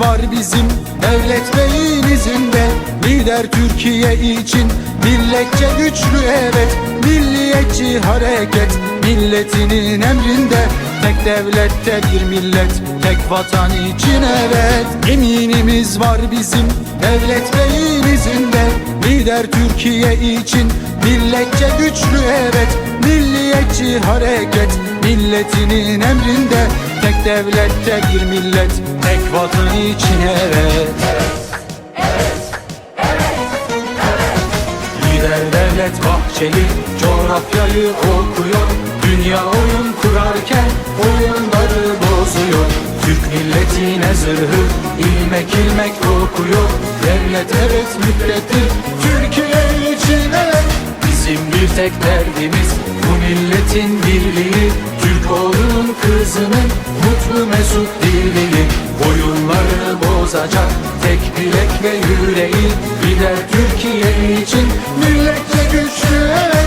Var bizim devlet beyin izinde Lider Türkiye için. Milletçe güçlü evet Milliyetçi hareket. Milletinin emrinde Tek devlette bir millet tek vatan için evet. Eminimiz var bizim devlet beyin izinde Lider Türkiye için. Milletçe güçlü evet Milliyetçi hareket. Milletinin emrinde Tek devlette bir millet tek vatan için evet. Lider devlet Bahçeli coğrafyayı okuyor. Dünya oyun kurarken oyunları bozuyor. Türk milletine zırhı ilmek ilmek okuyor. Devlet evet müddetir Türkiye için evet Bizim bir tek derdimiz bu milletin birliği Türk oğlunun kızının mutlu mesut dirliği Oyunları bozacak tek bilek ve yüreği. Gider Türkiye için milletçe güçlü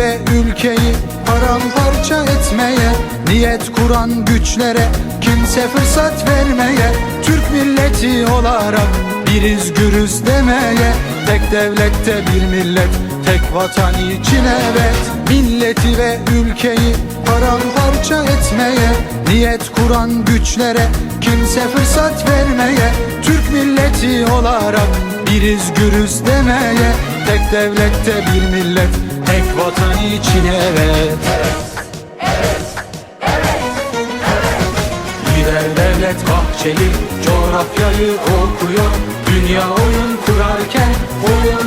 ve ülkeyi paramparça etmeye Niyet kuran güçlere kimse fırsat vermeye Türk milleti olarak biriz gürüz demeye Tek devlette bir millet tek vatan için evet. Milleti ve ülkeyi paramparça etmeye Niyet kuran güçlere kimse fırsat vermeye Türk milleti olarak biriz gürüz demeye Tek devlette bir millet tek vatan için evet. Lider devlet Bahçeli coğrafyayı okuyor Dünya oyun kurarken milletine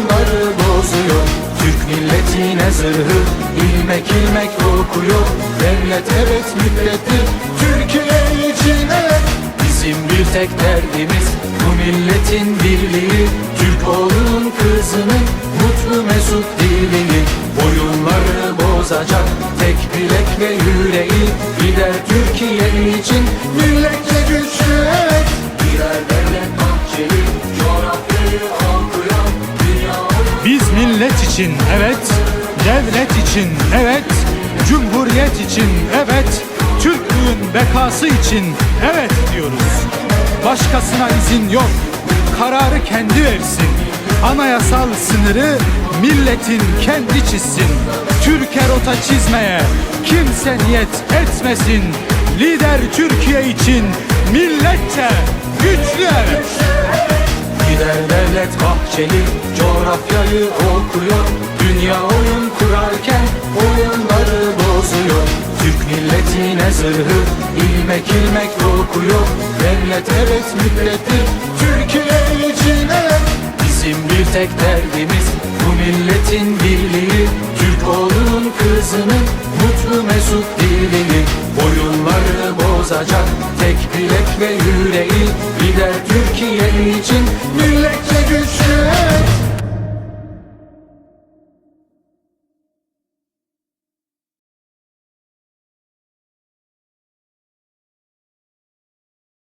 zırhı ilmek ilmek okuyor. Devlet evet müddetir Türkiye için evet Bizim bir tek derdimiz bu milletin birliği. Türk oğlunun kızının mutlu mesut dirliği Oyunları bozacak tek bilek ve yüreği. Gider Türkiye için milletçe güçlü. Evet Birer devlet bahçeli coğrafyayı Dünya. Biz millet için evet, devlet için evet, cumhuriyet için evet, Türklüğün bekası için evet diyoruz. Başkasına izin yok, kararı kendi versin. Anayasal sınırı milletin kendi çizsin. Türkiye rota çizmeye kimse niyet etmesin. Lider Türkiye için milletçe güçlü evet. Gider devlet Bahçeli coğrafyayı okuyor. Dünya oyun kurarken oyunları bozuyor. Türk milletine zırhı ilmek ilmek okuyor. Devlet evet müddetir Türkiye Bizim bir tek derdimiz. Bu milletin birliği Türk oğlunun kızının mutlu mesut dirliği Oyunları bozacak. Tek bilek ve yüreği Gider Türkiye için